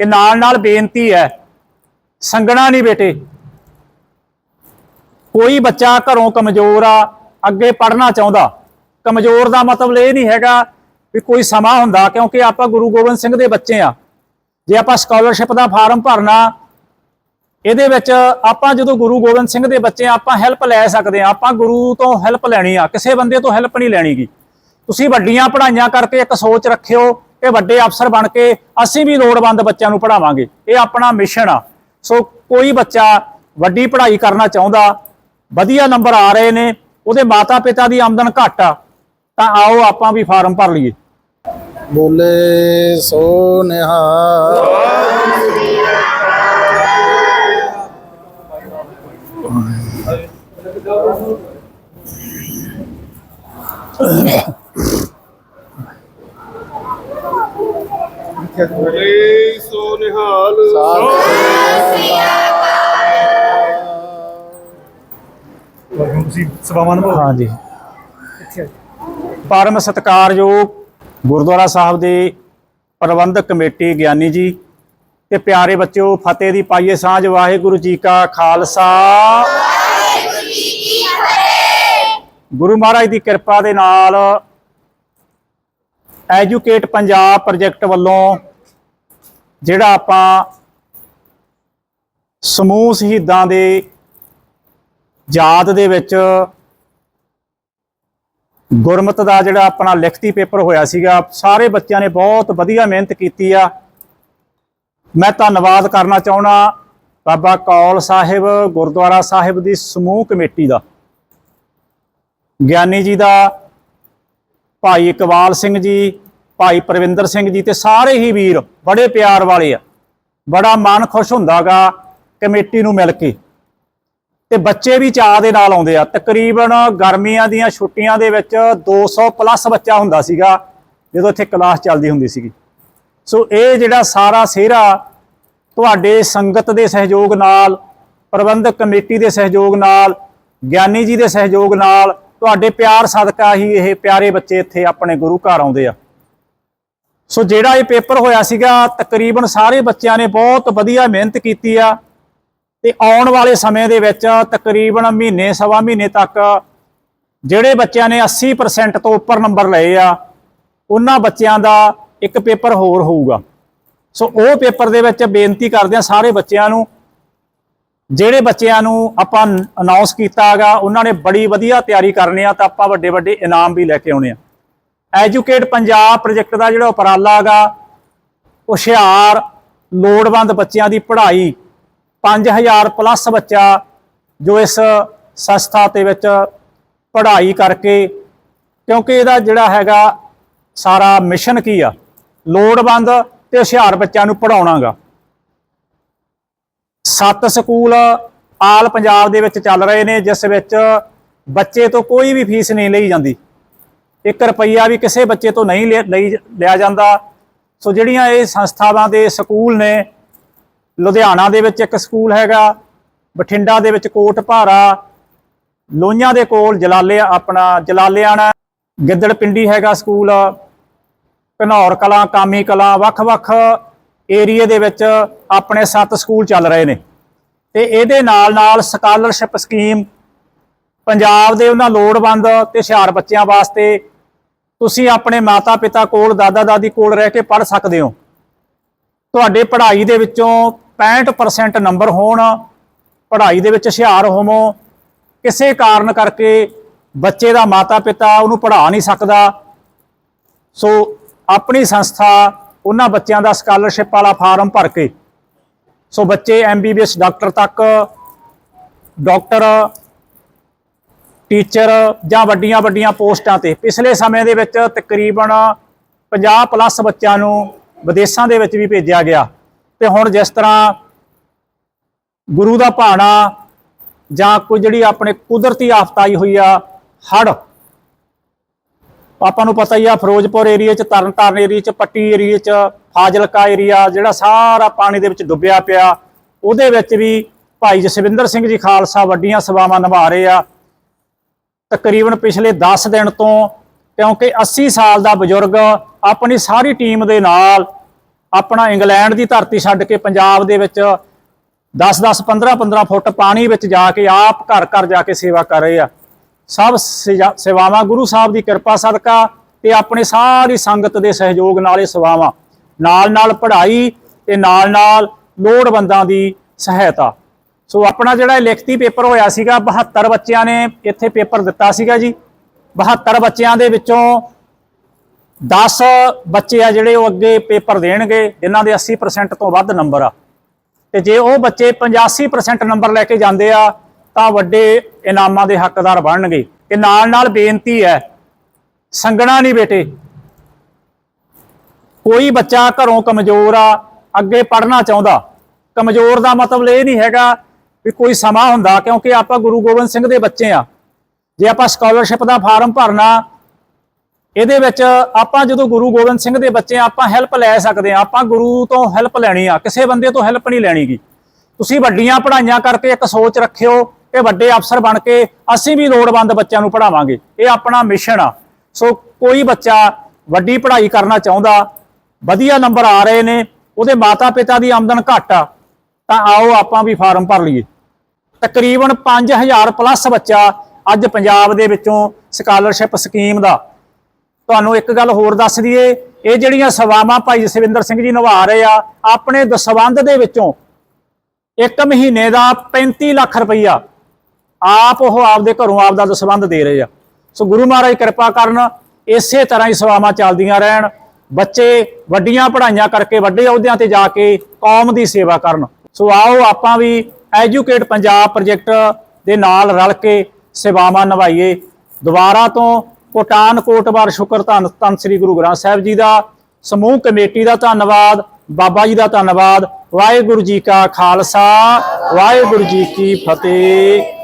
ਤੇ ਨਾਲ ਨਾਲ ਬੇਨਤੀ ਹੈ ਸੰਗਣਾ ਨਹੀਂ ਬੇਟੇ। ਕੋਈ ਬੱਚਾ ਘਰੋਂ ਕਮਜ਼ੋਰ ਆ, ਅੱਗੇ ਪੜ੍ਹਨਾ ਚਾਹੁੰਦਾ। ਕਮਜ਼ੋਰ ਦਾ ਮਤਲਬ ਇਹ ਨਹੀਂ ਹੈਗਾ ਵੀ ਕੋਈ ਸਮਾਂ ਹੁੰਦਾ, ਕਿਉਂਕਿ ਆਪਾਂ ਗੁਰੂ ਗੋਬਿੰਦ ਸਿੰਘ ਦੇ ਬੱਚੇ ਆ। ਜੇ ਆਪਾਂ ਸਕਾਲਰਸ਼ਿਪ ਦਾ ਫਾਰਮ ਭਰਨਾ, ਇਹਦੇ ਵਿੱਚ ਆਪਾਂ ਜਦੋਂ ਗੁਰੂ ਗੋਬਿੰਦ ਸਿੰਘ ਦੇ ਬੱਚੇ ਆਪਾਂ ਹੈਲਪ ਲੈ ਸਕਦੇ ਆ। ਆਪਾਂ ਗੁਰੂ ਤੋਂ ਹੈਲਪ ਲੈਣੀ ਆ, ਕਿਸੇ ਬੰਦੇ ਤੋਂ ਹੈਲਪ ਨਹੀਂ ਲੈਣੀਗੀ ਤੁਸੀਂ ਵੱਡੀਆਂ ਪੜ੍ਹਾਈਆਂ ਕਰਕੇ ਇੱਕ ਸੋਚ ਰੱਖਿਓ ਕਿ ਵੱਡੇ ਅਫਸਰ ਬਣ ਕੇ ਅਸੀਂ ਵੀ ਲੋੜਵੰਦ ਬੱਚਿਆਂ ਨੂੰ ਪੜ੍ਹਾਵਾਂਗੇ। ਇਹ ਆਪਣਾ ਮਿਸ਼ਨ ਆ। ਸੋ ਕੋਈ ਬੱਚਾ ਵੱਡੀ ਪੜ੍ਹਾਈ ਕਰਨਾ ਚਾਹੁੰਦਾ, ਵਧੀਆ ਨੰਬਰ ਆ ਰਹੇ ਨੇ, ਉਹਦੇ ਮਾਤਾ ਪਿਤਾ ਦੀ ਆਮਦਨ ਘੱਟ ਆ, ਤਾਂ ਆਓ ਆਪਾਂ ਵੀ ਫਾਰਮ ਭਰ ਲਈਏ। ਬੋਲੇ ਸੋ ਨਿਹਾਲ ਬੋਲੇ ਸੋ ਨਿਹਾਲ ਹੁਣ ਤੁਸੀਂ ਸਭਾਵਾਂ ਨੂੰ ਹਾਂਜੀ। ਪਰਮ ਸਤਿਕਾਰਯੋਗ ਗੁਰਦੁਆਰਾ ਸਾਹਿਬ ਦੇ ਪ੍ਰਬੰਧਕ ਕਮੇਟੀ ਗਿਆਨੀ ਜੀ ਤੇ ਪਿਆਰੇ ਬੱਚਿਓ ਫਤਿਹ ਦੀ ਪਾਈਏ ਸਾਂਝ ਵਾਹਿਗੁਰੂ ਜੀ ਕਾ ਖਾਲਸਾ। ਗੁਰੂ ਮਹਾਰਾਜ ਦੀ ਕਿਰਪਾ ਦੇ ਨਾਲ ਐਜੂਕੇਟ ਪੰਜਾਬ ਪ੍ਰੋਜੈਕਟ ਵੱਲੋਂ ਜਿਹੜਾ ਆਪਾਂ ਸਮੂਹ ਸ਼ਹੀਦਾਂ ਦੇ ਯਾਦ ਦੇ ਵਿੱਚ ਗੁਰਮਤ ਦਾ ਜਿਹੜਾ ਆਪਣਾ ਲਿਖਤੀ ਪੇਪਰ ਹੋਇਆ ਸੀਗਾ, ਸਾਰੇ ਬੱਚਿਆਂ ਨੇ ਬਹੁਤ ਵਧੀਆ ਮਿਹਨਤ ਕੀਤੀ ਆ। ਮੈਂ ਧੰਨਵਾਦ ਕਰਨਾ ਚਾਹਣਾ ਬਾਬਾ ਕੌਲ ਸਾਹਿਬ ਗੁਰਦੁਆਰਾ ਸਾਹਿਬ ਦੀ ਸਮੂਹ ਕਮੇਟੀ ਦਾ। ਗਿਆਨੀ ਜੀ ਦਾ ਭਾਈ ਇਕਬਾਲ ਸਿੰਘ ਜੀ ਭਾਈ ਪ੍ਰਵਿੰਦਰ ਸਿੰਘ ਜੀ ਤੇ ਸਾਰੇ ਹੀ ਵੀਰ ਬੜੇ ਪਿਆਰ ਵਾਲੇ ਆ। ਬੜਾ ਮਨ ਖੁਸ਼ ਹੁੰਦਾਗਾ ਕਮੇਟੀ ਨੂੰ ਮਿਲ ਕੇ। ਤੇ ਬੱਚੇ ਵੀ ਚਾਹ ਦੇ ਨਾਲ ਆਉਂਦੇ ਆ। ਤਕਰੀਬਨ ਗਰਮੀਆਂ ਦੀਆਂ ਛੁੱਟੀਆਂ ਦੇ ਵਿੱਚ 200 ਪਲੱਸ ਬੱਚਾ ਹੁੰਦਾ ਸੀਗਾ, ਜਦੋਂ ਇੱਥੇ ਕਲਾਸ ਚੱਲਦੀ ਹੁੰਦੀ ਸੀਗੀ। ਸੋ ਇਹ ਜਿਹੜਾ ਸਾਰਾ ਸਿਹਰਾ ਤੁਹਾਡੇ ਸੰਗਤ ਦੇ ਸਹਿਯੋਗ ਨਾਲ, ਪ੍ਰਬੰਧਕ ਕਮੇਟੀ ਦੇ ਸਹਿਯੋਗ ਨਾਲ, ਗਿਆਨੀ ਜੀ ਦੇ ਸਹਿਯੋਗ ਨਾਲ, ਤੁਹਾਡੇ ਪਿਆਰ ਸਦਕਾ ਹੀ ਇਹ ਪਿਆਰੇ ਬੱਚੇ ਇੱਥੇ ਆਪਣੇ ਗੁਰੂ ਘਰ ਆਉਂਦੇ ਆ। ਸੋ ਜਿਹੜਾ ਇਹ ਪੇਪਰ ਹੋਇਆ ਸੀਗਾ, ਤਕਰੀਬਨ ਸਾਰੇ ਬੱਚਿਆਂ ਨੇ ਬਹੁਤ ਵਧੀਆ ਮਿਹਨਤ ਕੀਤੀ ਆ। ਤੇ ਆਉਣ ਵਾਲੇ ਸਮੇਂ ਦੇ ਵਿੱਚ ਤਕਰੀਬਨ ਮਹੀਨੇ, ਸਵਾ ਮਹੀਨੇ ਤੱਕ ਜਿਹੜੇ ਬੱਚਿਆਂ ਨੇ 80% ਤੋਂ ਉੱਪਰ ਨੰਬਰ ਲਏ ਆ, ਉਹਨਾਂ ਬੱਚਿਆਂ ਦਾ ਇੱਕ ਪੇਪਰ ਹੋਰ ਹੋਊਗਾ। ਸੋ ਉਹ ਪੇਪਰ ਦੇ ਵਿੱਚ ਬੇਨਤੀ ਕਰਦੇ ਆ ਸਾਰੇ ਬੱਚਿਆਂ ਨੂੰ, ਜਿਹੜੇ ਬੱਚਿਆਂ ਨੂੰ ਆਪਾਂ ਅਨਾਉਂਸ ਕੀਤਾ ਹੈਗਾ, ਉਹਨਾਂ ਨੇ ਬੜੀ ਵਧੀਆ ਤਿਆਰੀ ਕਰਨੀ ਆ, ਤਾਂ ਆਪਾਂ ਵੱਡੇ ਵੱਡੇ ਇਨਾਮ ਵੀ ਲੈ ਕੇ ਆਉਣੇ ਆ। ਐਜੂਕੇਟ ਪੰਜਾਬ ਪ੍ਰੋਜੈਕਟ ਦਾ ਜਿਹੜਾ ਉਪਰਾਲਾ ਹੈਗਾ, ਹੁਸ਼ਿਆਰ, ਲੋੜਵੰਦ ਬੱਚਿਆਂ ਦੀ ਪੜ੍ਹਾਈ 5000 ਪਲੱਸ ਬੱਚਾ ਜੋ ਇਸ ਸੰਸਥਾ ਦੇ ਵਿੱਚ ਪੜ੍ਹਾਈ ਕਰਕੇ, ਕਿਉਂਕਿ ਇਹਦਾ ਜਿਹੜਾ ਹੈਗਾ ਸਾਰਾ ਮਿਸ਼ਨ ਕੀ ਆ? ਲੋੜਵੰਦ ਤੇ ਹੁਸ਼ਿਆਰ ਬੱਚਿਆਂ ਨੂੰ ਪੜਾਉਣਾਗਾ ਸੱਤ ਸਕੂਲ ਆਲ ਪੰਜਾਬ ਦੇ ਵਿੱਚ ਚੱਲ ਰਹੇ ਨੇ, ਜਿਸ ਵਿੱਚ ਬੱਚੇ ਤੋਂ ਕੋਈ ਵੀ ਫੀਸ ਨਹੀਂ ਲਈ ਜਾਂਦੀ। 1 ਰੁਪਈਆ ਵੀ ਕਿਸੇ ਬੱਚੇ ਤੋਂ ਨਹੀਂ ਲਿਆ- ਲਈ ਲਿਆ ਜਾਂਦਾ। ਸੋ ਜਿਹੜੀਆਂ ਇਹ ਸੰਸਥਾਵਾਂ ਦੇ ਸਕੂਲ ਨੇ, ਲੁਧਿਆਣਾ ਦੇ ਵਿੱਚ ਇੱਕ ਸਕੂਲ ਹੈਗਾ, ਬਠਿੰਡਾ ਦੇ ਵਿੱਚ ਕੋਟ ਭਾਰਾ, ਲੋਹੀਆਂ ਦੇ ਕੋਲ ਜਲਾਲਿਆ ਆਪਣਾ ਜਲਾਲਿਆਣਾ, ਗਿੱਦੜ ਪਿੰਡੀ ਹੈਗਾ ਸਕੂਲ, ਘਨੌਰ ਕਲਾਂ, ਕਾਮੀ ਕਲਾਂ, ਵੱਖ-ਵੱਖ ਏਰੀਏ ਦੇ ਵਿੱਚ ਆਪਣੇ ਸੱਤ ਸਕੂਲ ਚੱਲ ਰਹੇ ਨੇ। ਤੇ ਇਹਦੇ ਨਾਲ ਨਾਲ ਸਕਾਲਰਸ਼ਿਪ ਸਕੀਮ, ਪੰਜਾਬ ਦੇ ਉਹਨਾਂ ਲੋੜਵੰਦ ਤੇ ਹੁਸ਼ਿਆਰ ਬੱਚਿਆਂ ਵਾਸਤੇ ਤੁਸੀਂ ਆਪਣੇ ਮਾਤਾ ਪਿਤਾ ਕੋਲ ਦਾਦਾ ਦਾਦੀ ਕੋਲ ਰਹਿ ਕੇ ਪੜ੍ਹ ਸਕਦੇ ਹੋ। ਤੁਹਾਡੇ ਪੜ੍ਹਾਈ ਦੇ ਵਿੱਚੋਂ 65% ਨੰਬਰ ਹੋਣ, ਪੜ੍ਹਾਈ ਦੇ ਵਿੱਚ ਹੁਸ਼ਿਆਰ ਹੋਵੋ। ਕਿਸੇ ਕਾਰਨ ਕਰਕੇ ਬੱਚੇ ਦਾ ਮਾਤਾ ਪਿਤਾ ਉਹਨੂੰ ਪੜ੍ਹਾ ਨਹੀਂ ਸਕਦਾ। ਸੋ ਆਪਣੀ ਸੰਸਥਾ ਉਹਨਾਂ ਬੱਚਿਆਂ ਦਾ ਸਕਾਲਰਸ਼ਿਪ ਵਾਲਾ ਫਾਰਮ ਭਰ ਕੇ, ਸੋ ਬੱਚੇ ਐਮਬੀਬੀਐਸ ਡਾਕਟਰ ਤੱਕ ਡਾਕਟਰ ਟੀਚਰ ਜਾਂ ਵੱਡੀਆਂ ਵੱਡੀਆਂ ਪੋਸਟਾਂ ਤੇ ਪਿਛਲੇ ਸਮੇਂ ਦੇ ਵਿੱਚ ਤਕਰੀਬਨ 50 ਪਲੱਸ ਬੱਚਿਆਂ ਨੂੰ ਵਿਦੇਸ਼ਾਂ ਦੇ ਵਿੱਚ ਵੀ ਭੇਜਿਆ ਗਿਆ। ਤੇ ਹੁਣ ਜਿਸ ਤਰ੍ਹਾਂ ਗੁਰੂ ਦਾ ਭਾਣਾ ਜਾਂ ਕੋਈ ਜਿਹੜੀ ਆਪਣੇ ਕੁਦਰਤੀ ਆਫਤ ਆਈ ਹੋਈ ਆ ਹੜ ਆਪਾਂ ਨੂੰ ਪਤਾ ਹੀ ਆ, ਫਿਰੋਜ਼ਪੁਰ ਏਰੀਆ ਚ, ਤਰਨਤਾਰਨ ਏਰੀਆ ਚ, ਪੱਟੀ ਏਰੀਆ ਚ, ਫਾਜ਼ਿਲਕਾ ਏਰੀਆ ਜਿਹੜਾ ਸਾਰਾ ਪਾਣੀ ਦੇ ਵਿੱਚ ਡੁੱਬਿਆ ਪਿਆ। ਉਹਦੇ ਵਿੱਚ ਵੀ ਭਾਈ ਜਸਵਿੰਦਰ ਸਿੰਘ ਜੀ ਖਾਲਸਾ ਵੱਡੀਆਂ ਸੇਵਾਵਾਂ ਨਿਭਾ ਰਹੇ ਆ। ਤਕਰੀਬਨ ਪਿਛਲੇ 10 ਦਿਨ ਤੋਂ, ਕਿਉਂਕਿ 80 ਸਾਲ ਦਾ ਬਜ਼ੁਰਗ ਆਪਣੀ ਸਾਰੀ ਟੀਮ ਦੇ ਨਾਲ ਆਪਣਾ ਇੰਗਲੈਂਡ ਦੀ ਧਰਤੀ ਛੱਡ ਕੇ ਪੰਜਾਬ ਦੇ ਵਿੱਚ 10-10 15-15 ਫੁੱਟ ਪਾਣੀ ਵਿੱਚ ਜਾ ਕੇ ਆਪ ਘਰ ਘਰ ਜਾ ਕੇ ਸੇਵਾ ਕਰ ਰਹੇ ਆ। ਸਭ ਸੇਵਾ- ਸੇਵਾਵਾਂ, ਗੁਰੂ ਸਾਹਿਬ ਦੀ ਕਿਰਪਾ ਸਦਕਾ ਤੇ ਆਪਣੇ ਸਾਰੀ ਸੰਗਤ ਦੇ ਸਹਿਯੋਗ ਨਾਲ ਇਹ ਸੇਵਾਵਾਂ ਨਾਲ ਨਾਲ ਪੜ੍ਹਾਈ ਤੇ ਨਾਲ ਨਾਲ ਲੋੜਵੰਦਾਂ ਦੀ ਸਹਾਇਤਾ। ਸੋ ਆਪਣਾ ਜਿਹੜਾ ਲਿਖਤੀ ਪੇਪਰ ਹੋਇਆ ਸੀਗਾ 72 ਬੱਚਿਆਂ ਨੇ ਇੱਥੇ ਪੇਪਰ ਦਿੱਤਾ ਸੀਗਾ ਜੀ। 72 ਬੱਚਿਆਂ ਦੇ ਵਿੱਚੋਂ 10 ਬੱਚੇ ਆ ਜਿਹੜੇ ਉਹ ਅੱਗੇ ਪੇਪਰ ਦੇਣਗੇ, ਜਿਨ੍ਹਾਂ ਦੇ 80% ਤੋਂ ਵੱਧ ਨੰਬਰ ਆ। ਤੇ ਜੇ ਉਹ ਬੱਚੇ 85% ਨੰਬਰ ਲੈ ਕੇ ਜਾਂਦੇ ਆ, ਤਾਂ ਵੱਡੇ ਇਨਾਮਾਂ ਦੇ ਹੱਕਦਾਰ ਬਣਨਗੇ। ਤੇ ਨਾਲ ਨਾਲ ਬੇਨਤੀ ਹੈ ਸੰਗਣਾ ਨਹੀਂ ਬੇਟੇ। ਕੋਈ ਬੱਚਾ ਘਰੋਂ ਕਮਜ਼ੋਰ ਆ, ਅੱਗੇ ਪੜ੍ਹਨਾ ਚਾਹੁੰਦਾ। ਕਮਜ਼ੋਰ ਦਾ ਮਤਲਬ ਇਹ ਨਹੀਂ ਹੈਗਾ ਵੀ ਕੋਈ ਸਮਾਂ ਹੁੰਦਾ ਕਿਉਂਕਿ ਆਪਾਂ ਗੁਰੂ ਗੋਬਿੰਦ ਸਿੰਘ ਦੇ ਬੱਚੇ ਆ। ਜੇ ਆਪਾਂ ਸਕਾਲਰਸ਼ਿਪ ਦਾ ਫਾਰਮ ਭਰਨਾ ਇਹਦੇ ਵਿੱਚ ਆਪਾਂ ਜਦੋਂ ਗੁਰੂ ਗੋਬਿੰਦ ਸਿੰਘ ਦੇ ਬੱਚੇ ਆ, ਆਪਾਂ ਹੈਲਪ ਲੈ ਸਕਦੇ ਆ ਆਪਾਂ ਗੁਰੂ ਤੋਂ ਹੈਲਪ ਲੈਣੀ ਆ ਕਿਸੇ ਬੰਦੇ ਤੋਂ ਹੈਲਪ ਨਹੀਂ ਲੈਣੀਗੀ ਤੁਸੀਂ ਵੱਡੀਆਂ ਪੜ੍ਹਾਈਆਂ ਕਰਕੇ ਇੱਕ ਸੋਚ ਰੱਖਿਓ ਕਿ ਵੱਡੇ ਅਫਸਰ ਬਣ ਕੇ ਅਸੀਂ ਵੀ ਲੋੜਵੰਦ ਬੱਚਿਆਂ ਨੂੰ ਪੜ੍ਹਾਵਾਂਗੇ। ਇਹ ਆਪਣਾ ਮਿਸ਼ਨ ਆ। ਸੋ ਕੋਈ ਬੱਚਾ ਵੱਡੀ ਪੜ੍ਹਾਈ ਕਰਨਾ ਚਾਹੁੰਦਾ ਵਧੀਆ ਨੰਬਰ ਆ ਰਹੇ ਨੇ ਉਹਦੇ ਮਾਤਾ ਪਿਤਾ ਦੀ ਆਮਦਨ ਘੱਟ ਆ ਤਾਂ ਆਓ ਆਪਾਂ ਵੀ ਫਾਰਮ ਭਰ ਲਈਏ। ਤਕਰੀਬਨ 5000 ਪਲੱਸ ਬੱਚਾ ਅੱਜ ਪੰਜਾਬ ਦੇ ਵਿੱਚੋਂ ਸਕਾਲਰਸ਼ਿਪ ਸਕੀਮ ਦਾ। ਤੁਹਾਨੂੰ ਇੱਕ ਗੱਲ ਹੋਰ ਦੱਸ ਦਈਏ, ਇਹ ਜਿਹੜੀਆਂ ਸੇਵਾਵਾਂ ਭਾਈ ਜਸਵਿੰਦਰ ਸਿੰਘ ਜੀ ਨਿਭਾ ਰਹੇ ਆ, ਆਪਣੇ ਦਸਵੰਧ ਦੇ ਵਿੱਚੋਂ ਇੱਕ ਮਹੀਨੇ ਦਾ 35 ਲੱਖ ਰੁਪਈਆ ਆਪ ਉਹ ਆਪਦੇ ਘਰੋਂ ਆਪ ਦਾ ਦਸਵੰਧ ਦੇ ਰਹੇ ਆ। ਸੋ ਗੁਰੂ ਮਹਾਰਾਜ ਕਿਰਪਾ ਕਰਨ ਇਸੇ ਤਰ੍ਹਾਂ ਹੀ ਸੇਵਾਵਾਂ ਚੱਲਦੀਆਂ ਰਹਿਣ, ਬੱਚੇ ਵੱਡੀਆਂ ਪੜ੍ਹਾਈਆਂ ਕਰਕੇ ਵੱਡੇ ਅਹੁਦਿਆਂ ਤੇ ਜਾ ਕੇ ਕੌਮ ਦੀ ਸੇਵਾ ਕਰਨ। ਸੋ ਆਓ ਆਪਾਂ ਵੀ ਐਜੂਕੇਟ ਪੰਜਾਬ ਪ੍ਰੋਜੈਕਟ ਦੇ ਨਾਲ ਰਲ ਕੇ ਸੇਵਾਵਾਂ ਨਿਭਾਈਏ। ਦੁਬਾਰਾ ਤੋਂ ਕੋਟਾਨ ਕੋਟਵਾਰ ਸ਼ੁਕਰ ਧੰਨ ਧੰਨ ਸ੍ਰੀ ਗੁਰੂ ਗ੍ਰੰਥ ਸਾਹਿਬ ਜੀ ਦਾ। ਸਮੂਹ ਕਮੇਟੀ ਦਾ ਧੰਨਵਾਦ, ਬਾਬਾ ਜੀ ਦਾ ਧੰਨਵਾਦ। ਵਾਹਿਗੁਰੂ ਜੀ ਕਾ ਖਾਲਸਾ, ਵਾਹਿਗੁਰੂ ਜੀ ਕੀ ਫਤਿਹ।